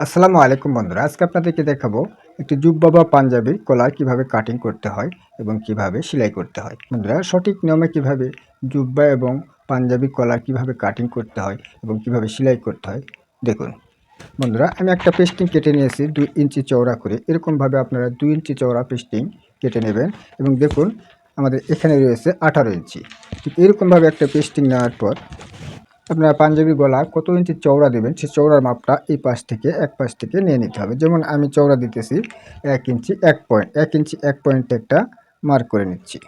আসসালামু আলাইকুম বন্ধুরা, আজকে আপনাদেরকে দেখাবো একটি জুব্বা বা পাঞ্জাবির কলার কীভাবে কাটিং করতে হয় এবং কীভাবে সেলাই করতে হয়। বন্ধুরা, সঠিক নিয়মে কীভাবে জুব্বা এবং পাঞ্জাবি কলার কীভাবে কাটিং করতে হয় এবং কীভাবে সেলাই করতে হয়, দেখুন। বন্ধুরা, আমি একটা পেস্টিং কেটে নিয়েছি দুই ইঞ্চি চওড়া করে। এরকমভাবে আপনারা দুই ইঞ্চি চওড়া পেস্টিং কেটে নেবেন এবং দেখুন, আমাদের এখানে রয়েছে আঠারো ইঞ্চি। ঠিক এরকমভাবে একটা পেস্টিং নেওয়ার পর আপনারা পাঞ্জাবি গলা কত ইঞ্চি চওড়া দেবেন, সেই চওড়ার মাপটা এই পাশ থেকে, এক পাশ থেকে নিয়ে নিতে হবে। যেমন আমি চওড়া দিতেছি এক ইঞ্চি, এক পয়েন্ট এক ইঞ্চি, এক পয়েন্ট একটা মার্ক করে নিচ্ছি।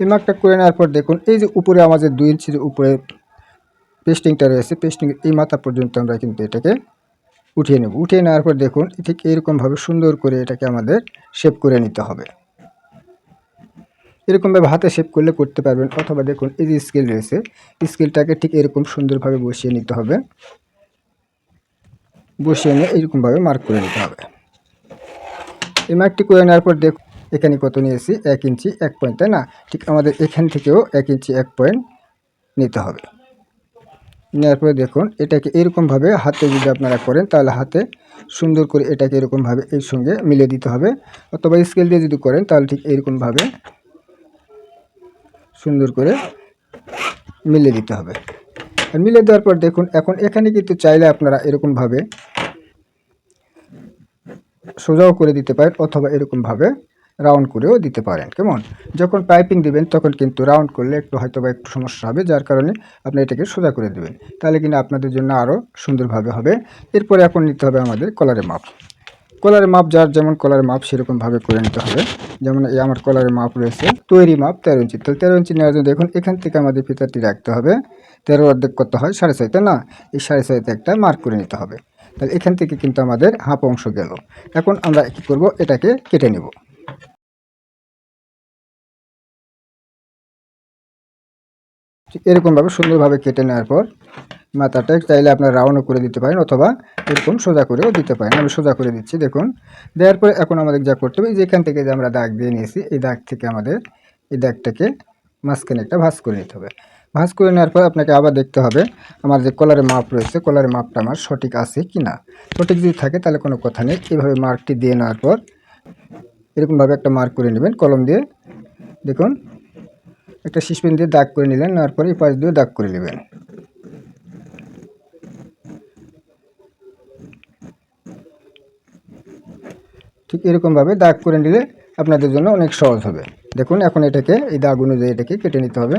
এই মার্কটা করে নেওয়ার পর দেখুন, এই যে উপরে আমাদের দুই ইঞ্চির উপরে পেস্টিংটা রয়েছে পেস্টিং এই মাথা পর্যন্ত আমরা কিন্তু এটাকে উঠিয়ে নেব। উঠিয়ে নেওয়ার পর দেখুন, ঠিক এরকমভাবে সুন্দর করে এটাকে আমাদের শেপ করে নিতে হবে। এরকমভাবে হাতে শেপ করলে করতে পারবেন। অথবা দেখুন, এই যে স্কেল রয়েছে স্কেলটাকে ঠিক এরকম সুন্দরভাবে বসিয়ে নিতে হবে। বসিয়ে নিয়ে এইরকমভাবে মার্ক করে নিতে হবে। এই মার্কটি করে নেওয়ার পর দেখ এখানে কত নিয়েছি? এক ইঞ্চি, এক পয়েন্ট তাই না? ঠিক আমাদের এখান থেকেও এক ইঞ্চি, এক পয়েন্ট নিতে হবে। নেওয়ার পরে দেখুন, এটাকে এরকমভাবে হাতে যদি আপনারা করেন, তাহলে হাতে সুন্দর করে এটাকে এরকমভাবে এর সঙ্গে মিলিয়ে দিতে হবে। অথবা স্কেল দিয়ে যদি করেন, তাহলে ঠিক এরকমভাবে সুন্দর করে মিলে দিতে হবে। আর মিলে দেওয়ার পর দেখুন, এখন এখানে কিন্তু চাইলে আপনারা এরকমভাবে সোজাও করে দিতে পারেন অথবা এরকমভাবে রাউন্ড করেও দিতে পারেন। কেমন? যখন পাইপিং দিবেন, তখন কিন্তু রাউন্ড করলে একটু হয়তো বা একটু সমস্যা হবে, যার কারণে আপনি এটাকে সোজা করে দেবেন। তাহলে কিন্তু আপনাদের জন্য আরও সুন্দরভাবে হবে। এরপরে এখন নিতে হবে আমাদের কলারের মাপ। কলারের মাপ যার যেমন কলারের মাপ সেরকমভাবে করে নিতে হবে। যেমন এই আমার কলারের মাপ রয়েছে, তৈরি মাপ তেরো ইঞ্চি। তাহলে তেরো ইঞ্চি নেওয়ার জন্য দেখুন, এখান থেকে আমাদের ফিতারটি রাখতে হবে। তেরো অর্ধেক করতে হয়, সাড়ে ছয় না? এই সাড়ে ছয়তে একটা মার্ক করে নিতে হবে। তাহলে এখান থেকে কিন্তু আমাদের হাফ অংশ গেল। এখন আমরা কী করব? এটাকে কেটে নেব। এরকমভাবে সুন্দরভাবে কেটে নেওয়ার পর মাথাটা চাইলে আপনার রাউন্ডও করে দিতে পারেন অথবা এরকম সোজা করেও দিতে পারেন। আমি সোজা করে দিচ্ছি, দেখুন। দেওয়ার পরে এখন আমাদের যা করতে হবে যেখান থেকে যে আমরা দাগ দিয়ে নিয়েছি, এই দাগ থেকে আমাদের, এই দাগটাকে মাঝখানে একটা ভাঁজ করে নিতে হবে। ভাঁজ করে নেওয়ার পর আপনাকে আবার দেখতে হবে, আমার যে কলারের মাপ রয়েছে কলারের মাপটা আমার সঠিক আছে কি না সঠিক যদি থাকে তাহলে কোনো কথা নেই। এইভাবে মার্কটি দিয়ে নেওয়ার পর এরকমভাবে একটা মার্ক করে নেবেন, কলম দিয়ে। দেখুন, একটা শিশপেন দিয়ে দাগ করে নিলেন, নেওয়ার পরে এই পাশ দিয়ে দাগ করে নেবেন। ঠিক এরকমভাবে দাগ করে নিলে আপনাদের জন্য অনেক সহজ হবে। দেখুন, এখন এটাকে, এই দাগ অনুযায়ী এটাকে কেটে নিতে হবে।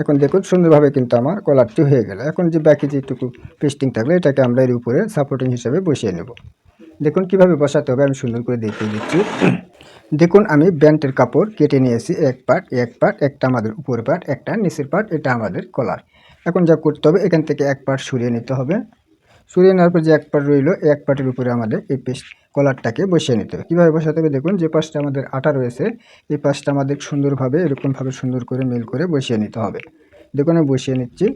এখন দেখুন, সুন্দরভাবে কিন্তু আমার কলারটি হয়ে গেল। এখন যে বাকি যেটুকু পেস্টিং থাকবে এটাকে আমরা এর উপরে সাপোর্টিং হিসাবে বসিয়ে নেব। দেখুন, কীভাবে বসাতে হবে আমি সুন্দর করে দেখিয়ে দিচ্ছি। দেখুন, আমি ব্যান্ডের কাপড় কেটে নিয়েছি। এক পার্ট এক পার্ট একটা আমাদের উপরের পার্ট একটা নিচের পার্ট এটা আমাদের কলার। এখন যা করতে হবে, এখান থেকে এক পার্ট সরিয়ে নিতে হবে। সরিয়ে নেওয়ার পর যে এক পার্ট রইল এক পার্টের উপরে আমাদের এই পেস্ট কলারটাকে বসিয়ে নিতে হবে। কীভাবে বসাতে হবে দেখুন, যে পাশটা আমাদের আটা রয়েছে, এই পাশটা আমাদের সুন্দরভাবে, এরকমভাবে সুন্দর করে মিল করে বসিয়ে নিতে হবে। দেখুন, আমি বসিয়ে নিচ্ছি।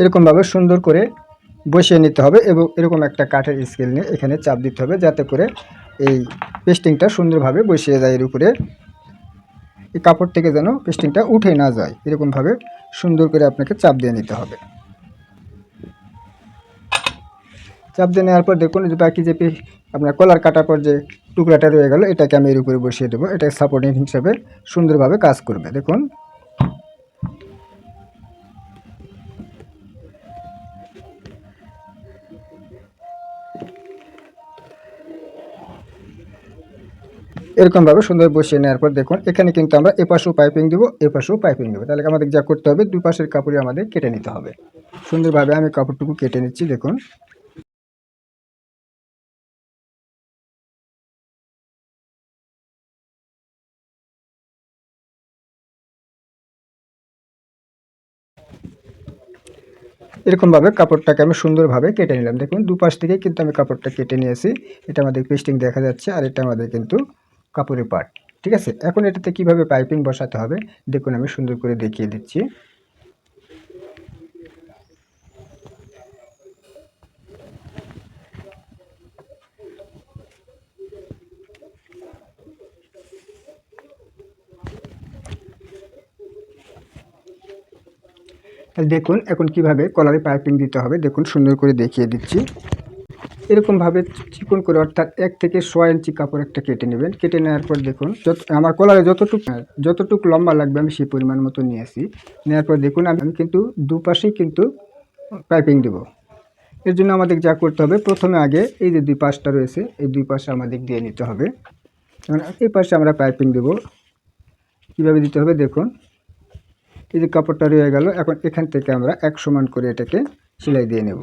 এরকমভাবে সুন্দর করে বসিয়ে নিতে হবে এবং এরকম একটা কাঠের স্কেল নিয়ে এখানে চাপ দিতে হবে, যাতে করে এই পেস্টিংটা সুন্দরভাবে বসিয়ে যায় এর উপরে। এই কাপড় থেকে যেন পেস্টিংটা উঠে না যায়, এরকমভাবে সুন্দর করে আপনাকে চাপ দিয়ে নিতে হবে। চাপ দিয়ে নেওয়ার পর দেখুন যে বাকি যে আপনার কলার কাটার পর যে টুকরাটা রয়ে গেল, এটাকে আমি এর উপরে বসিয়ে দেবো। এটা সাপোর্টিং হিসাবে সুন্দরভাবে কাজ করবে। দেখুন। এরকমভাবে সুন্দর বসিয়ে নেওয়ার পর দেখুন, এখানে কিন্তু আমরা এপাশেও পাইপিং দেবো, এপাশেও পাইপিং দেবো। তাহলে আমাদের যা করতে হবে, দুই পাশের কাপড়ই আমাদের কেটে নিতে হবে। সুন্দরভাবে আমি কাপড়টুকু কেটে নিচ্ছি, দেখুন। এরকমভাবে কাপড়টাকে আমি সুন্দরভাবে কেটে নিলাম। দেখুন, দুপাশ থেকে কিন্তু আমি কাপড়টা কেটে নিয়েছি। এটা আমাদের পেস্টিং দেখা যাচ্ছে, আর এটা আমাদের কিন্তু কাপড়ের পাট, ঠিক আছে? এখন এটাতে কীভাবে পাইপিং বসাতে হবে? দেখুন, আমি সুন্দর করে দেখিয়ে দিচ্ছি। দেখুন, এখন কীভাবে কলারে পাইপিং দিতে হবে? দেখুন, সুন্দর করে দেখিয়ে দিচ্ছি। এরকমভাবে চিকন করে, অর্থাৎ এক থেকে ছয় ইঞ্চি কাপড় একটা কেটে নেবেন। কেটে নেওয়ার পর দেখুন, যত, আমার কলারে যতটুকু যতটুকু লম্বা লাগবে আমি সেই পরিমাণ মতো নিয়ে আসি। নেওয়ার পর দেখুন, আমি কিন্তু দুপাশেই কিন্তু পাইপিং দেব। এর জন্য আমাদের যা করতে হবে, প্রথমে আগে এই যে দুই পাশটা রয়েছে, এই দুই পাশে আমাদের দিয়ে নিতে হবে। এই পাশে আমরা পাইপিং দেব। কীভাবে দিতে হবে দেখুন, এই যে কাপড়টা রয়ে গেল, এখন এখান থেকে আমরা এক সমান করে এটাকে সেলাই দিয়ে নেব।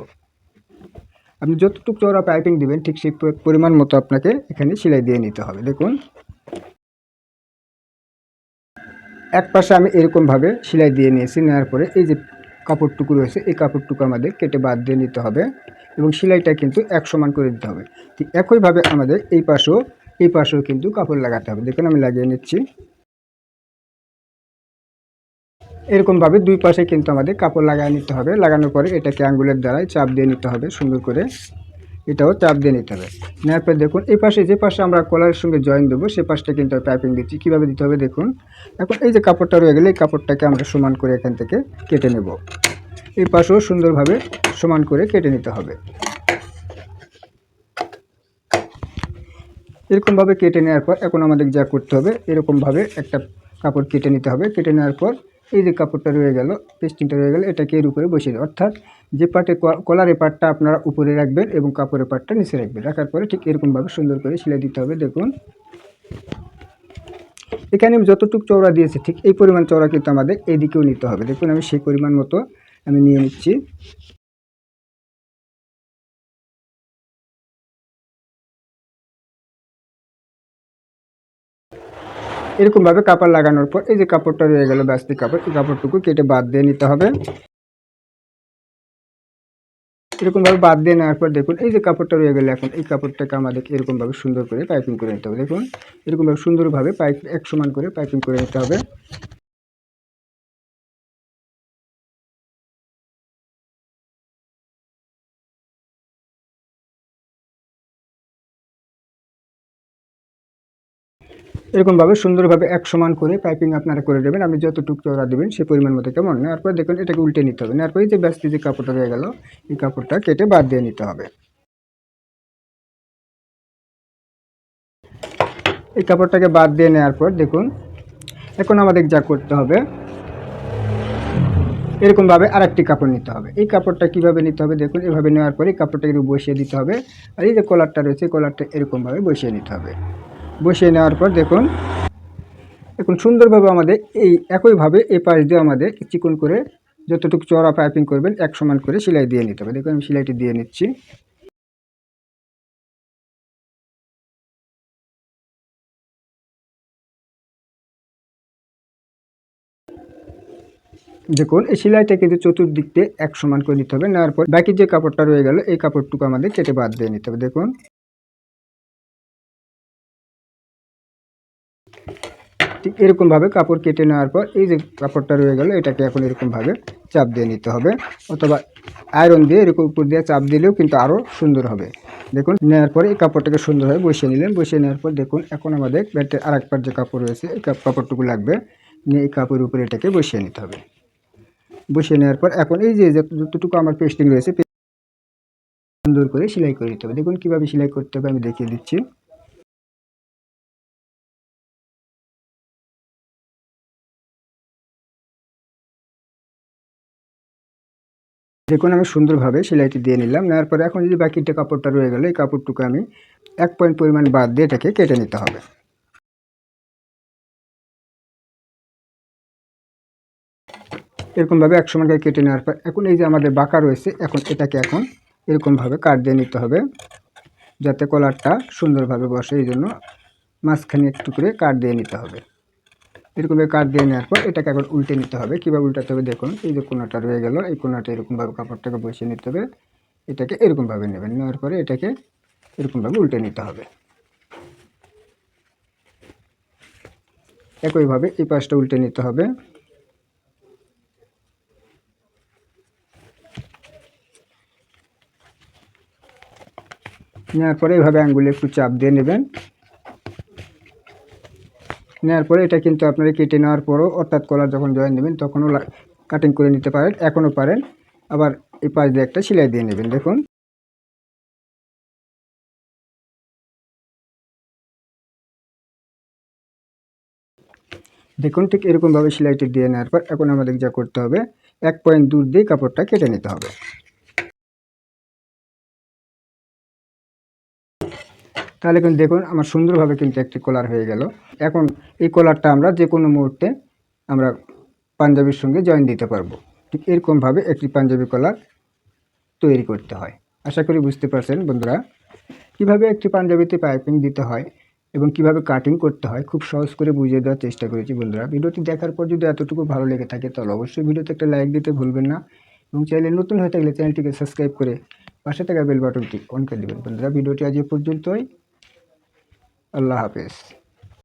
আপনি যতটুকু চওড়া পাইপিং দিবেন, ঠিক সেই পরিমাণ মতো আপনাকে এখানে সেলাই দিয়ে নিতে হবে। দেখুন। এক পাশে আমি এরকমভাবে সেলাই দিয়ে নিয়েছি নেওয়ার পরে এই যে কাপড়টুকু রয়েছে, এই কাপড়টুকু আমাদের কেটে বাদ দিয়ে নিতে হবে এবং সেলাইটা কিন্তু এক সমান করে দিতে হবে। ঠিক একইভাবে আমাদের এই পাশেও এই পাশেও কিন্তু কাপড় লাগাতে হবে। দেখুন আমি লাগিয়ে নিচ্ছি। এরকমভাবে দুই পাশে কিন্তু আমাদের কাপড় লাগায় নিতে হবে। লাগানোর পরে এটাকে আঙ্গুলের দ্বারাই চাপ দিয়ে নিতে হবে, সুন্দর করে এটাও চাপ দিয়ে নিতে হবে। নেওয়ার দেখুন, এই পাশে যে পাশে আমরা কলারের সঙ্গে জয়েন দেবো, সে পাশটা কিন্তু পাইপিং দিচ্ছি। কীভাবে দিতে হবে দেখুন, এখন এই যে কাপড়টা রয়ে গেলে, এই কাপড়টাকে আমরা সমান করে এখান থেকে কেটে নেব। এই পাশেও সুন্দরভাবে সমান করে কেটে নিতে হবে। এরকমভাবে কেটে নেওয়ার পর এখন আমাদের যা করতে হবে, এরকমভাবে একটা কাপড় কেটে নিতে হবে। কেটে নেওয়ার পর এই যে কাপড়টা রয়ে গেল, পেস্টিংটা রয়ে গেল, এটাকে এর উপরে বসিয়ে দেবেন অর্থাৎ যে পাটে কলারের পাটটা আপনারা উপরে রাখবেন এবং কাপড়ের পাটটা নিচে রাখবেন। রাখার পরে ঠিক এরকমভাবে সুন্দর করে সেলাই দিতে হবে, দেখুন। এখানে আমি যতটুকু চওড়া দিয়েছি, ঠিক এই পরিমাণ চওড়া কিন্তু আমাদের এইদিকেও নিতে হবে। দেখুন, আমি সেই পরিমাণ মতো আমি নিয়ে নিচ্ছি। এরকমভাবে কাপড় লাগানোর পর এই যে কাপড়টা রয়ে গেল ব্যস্তি কাপড়, এই কাপড়টুকু কেটে বাদ দিয়ে নিতে হবে। এরকমভাবে বাদ দিয়ে নেওয়ার পর দেখুন, এই যে কাপড়টা রয়ে গেলে এখন, এই কাপড়টাকে আমাদেরকে এরকমভাবে সুন্দর করে পাইপিং করে নিতে হবে। দেখুন, এরকমভাবে সুন্দরভাবে পাইপ এক সমান করে পাইপিং করে নিতে হবে। এরকমভাবে সুন্দরভাবে এক সমান করে পাইপিং আপনারা করে দেবেন আপনি যতটুকু চওড়া দেবেন সেই পরিমাণ মতো কেমন? নেওয়ার পর দেখুন, এটাকে উল্টে নিতে হবে। নেওয়ার পরে যে ব্যস্ত যে কাপড়টা রয়ে গেল, এই কাপড়টা কেটে বাদ দিয়ে নিতে হবে। এই কাপড়টাকে বাদ দিয়ে নেওয়ার পর দেখুন, এখন আমাদের যা করতে হবে, এরকমভাবে আরেকটি কাপড় নিতে হবে। এই কাপড়টা কীভাবে নিতে হবে দেখুন, এভাবে নেওয়ার পরে এই কাপড়টাকে একটু বসিয়ে দিতে হবে। আর এই যে কলারটা রয়েছে কলারটা এরকমভাবে বসিয়ে নিতে হবে। বসিয়ে নেওয়ার পর দেখুন, এখন সুন্দরভাবে আমাদের এই একইভাবে এই পাশ দিয়ে আমাদের চিকন করে যতটুকু চড়া পাইপিং করবেন, এক সমান করে সেলাই দিয়ে নিতে হবে। দেখুন, আমি সেলাইটি দিয়ে নিচ্ছি। দেখুন, এই সেলাইটা কিন্তু চতুর্দিক এক সমান করে নিতে হবে। নেওয়ার পর বাকি যে কাপড়টা রয়ে গেল, এই কাপড়টুকু আমাদের কেটে বাদ দিয়ে নিতে হবে। দেখুন। ঠিক এরকমভাবে কাপড় কেটে নেওয়ার পর এই যে কাপড়টা রয়ে গেল, এটাকে এখন এরকমভাবে চাপ দিয়ে নিতে হবে। অথবা আয়রন দিয়ে এরকম উপর দিয়ে চাপ দিলেও কিন্তু আরও সুন্দর হবে। দেখুন, নেওয়ার পরে এই কাপড়টাকে সুন্দরভাবে বসিয়ে নিলেন। বসিয়ে নেওয়ার পর দেখুন, এখন আমাদের ব্যাটের আর একবার যে কাপড় রয়েছে, এই কাপ- কাপড়টুকু লাগবে। নিয়ে এই কাপড়ের উপরে এটাকে বসিয়ে নিতে হবে। বসিয়ে নেওয়ার পর এখন এই যে যতটুকু আমার পেস্টিং রয়েছে সুন্দর করে সেলাই করে দিতে হবে। দেখুন কীভাবে সেলাই করতে হবে, আমি দেখিয়ে দিচ্ছি। দেখুন, আমি সুন্দরভাবে সেলাইটি দিয়ে নিলাম। নেওয়ার পরে এখন যদি বাকিটা কাপড়টা রয়ে গেল, এই কাপড়টুকু আমি এক পয়েন্ট পরিমাণ বাদ দিয়ে এটাকে কেটে নিতে হবে। এরকমভাবে এক সময় কেটে নেওয়ার পর এখন এই যে আমাদের বাঁকা রয়েছে, এখন এটাকে এখন এরকমভাবে কাট দিয়ে নিতে হবে, যাতে কলারটা সুন্দরভাবে বসে। এই জন্য মাঝখানে একটু করে কাট দিয়ে নিতে হবে। এরকমভাবে কাট দিয়ে নেওয়ার পর এটাকে এখন উল্টে নিতে হবে। কীভাবে উল্টাতে হবে দেখুন, এই যে কোনাটা রয়ে গেল, এই কোনাটা এরকমভাবে কাপড়টাকে বসিয়ে নিতে হবে। এটাকে এরকমভাবে নেবেন, নেওয়ার পরে এটাকে এরকমভাবে উল্টে নিতে হবে। একইভাবে এই পাশটা উল্টে নিতে হবে। নেওয়ার পরে এইভাবে আঙ্গুলে একটু চাপ দিয়ে নেবেন। নেওয়ার পরে এটা কিন্তু আপনারা কেটে নেওয়ার পরও অর্থাৎ কলার যখন জয়েন দেবেন তখনও কাটিং করে নিতে পারেন, এখনও পারেন। আবার এই পাশ দিয়ে একটা সেলাই দিয়ে নেবেন, দেখুন। দেখুন, ঠিক এরকমভাবে সেলাইটি দিয়ে নেওয়ার পর এখন আমাদের যা করতে হবে, এক পয়েন্ট দূর দিয়ে কাপড়টা কেটে নিতে হবে। তাহলে কিন্তু দেখুন, আমার সুন্দরভাবে কিন্তু একটি কলার হয়ে গেল। এখন এই কলারটা আমরা যে কোনো মুহূর্তে আমরা পাঞ্জাবির সঙ্গে জয়েন দিতে পারব। ঠিক এরকমভাবে একটি পাঞ্জাবি কলার তৈরি করতে হয়। আশা করি বুঝতে পারছেন বন্ধুরা, কীভাবে একটি পাঞ্জাবিতে পাইপিং দিতে হয় এবং কীভাবে কাটিং করতে হয় খুব সহজ করে বুঝিয়ে দেওয়ার চেষ্টা করেছি বন্ধুরা। ভিডিওটি দেখার পর যদি এতটুকু ভালো লেগে থাকে তাহলে অবশ্যই ভিডিওতে একটা লাইক দিতে ভুলবেন না এবং চ্যানেল নতুন হয়ে থাকলে চ্যানেলটিকে সাবস্ক্রাইব করে পাশে থাকা বেল বাটনটি অন করে দেবেন। বন্ধুরা, ভিডিওটি আজ এ পর্যন্তই। আল্লাহ হাফেজ।